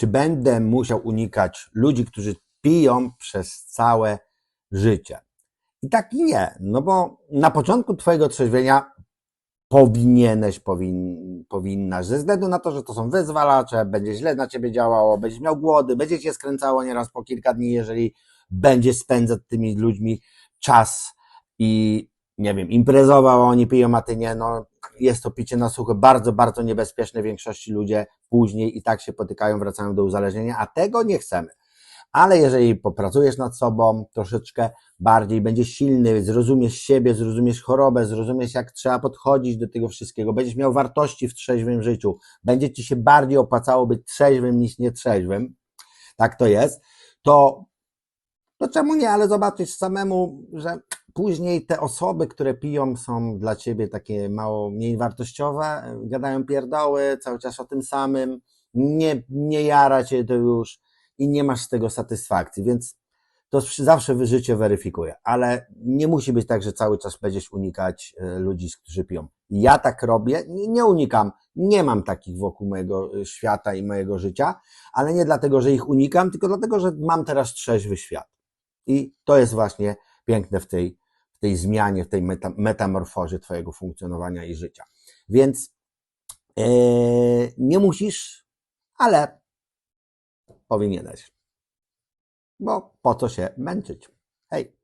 czy będę musiał unikać ludzi, którzy piją przez całe życie? I tak i nie, no bo na początku Twojego trzeźwienia powinieneś, powin, powinnaś, ze względu na to, że to są wyzwalacze, będzie źle na Ciebie działało, będziesz miał głody, będzie Cię skręcało nieraz po kilka dni, jeżeli będziesz spędzać tymi ludźmi czas i nie wiem, imprezował, a oni piją, a ty nie, no jest to picie na sucho bardzo, bardzo niebezpieczne. Większości ludzie później i tak się potykają, wracają do uzależnienia, a tego nie chcemy. Ale jeżeli popracujesz nad sobą troszeczkę bardziej, będziesz silny, zrozumiesz siebie, zrozumiesz chorobę, zrozumiesz jak trzeba podchodzić do tego wszystkiego, będziesz miał wartości w trzeźwym życiu, będzie ci się bardziej opłacało być trzeźwym niż nietrzeźwym, tak to jest, to, to czemu nie, ale zobaczysz samemu, że później te osoby, które piją, są dla ciebie takie mało mniej wartościowe, gadają pierdoły, cały czas o tym samym, nie, nie jara cię to już i nie masz z tego satysfakcji, więc to zawsze życie weryfikuje, ale nie musi być tak, że cały czas będziesz unikać e, ludzi, którzy piją. Ja tak robię, nie unikam, nie mam takich wokół mojego e, świata i mojego życia, ale nie dlatego, że ich unikam, tylko dlatego, że mam teraz trzeźwy świat. I to jest właśnie piękne w tej, tej zmianie, w tej meta, metamorfozie Twojego funkcjonowania i życia. Więc e, nie musisz, ale powinieneś. Bo po co się męczyć? Hej!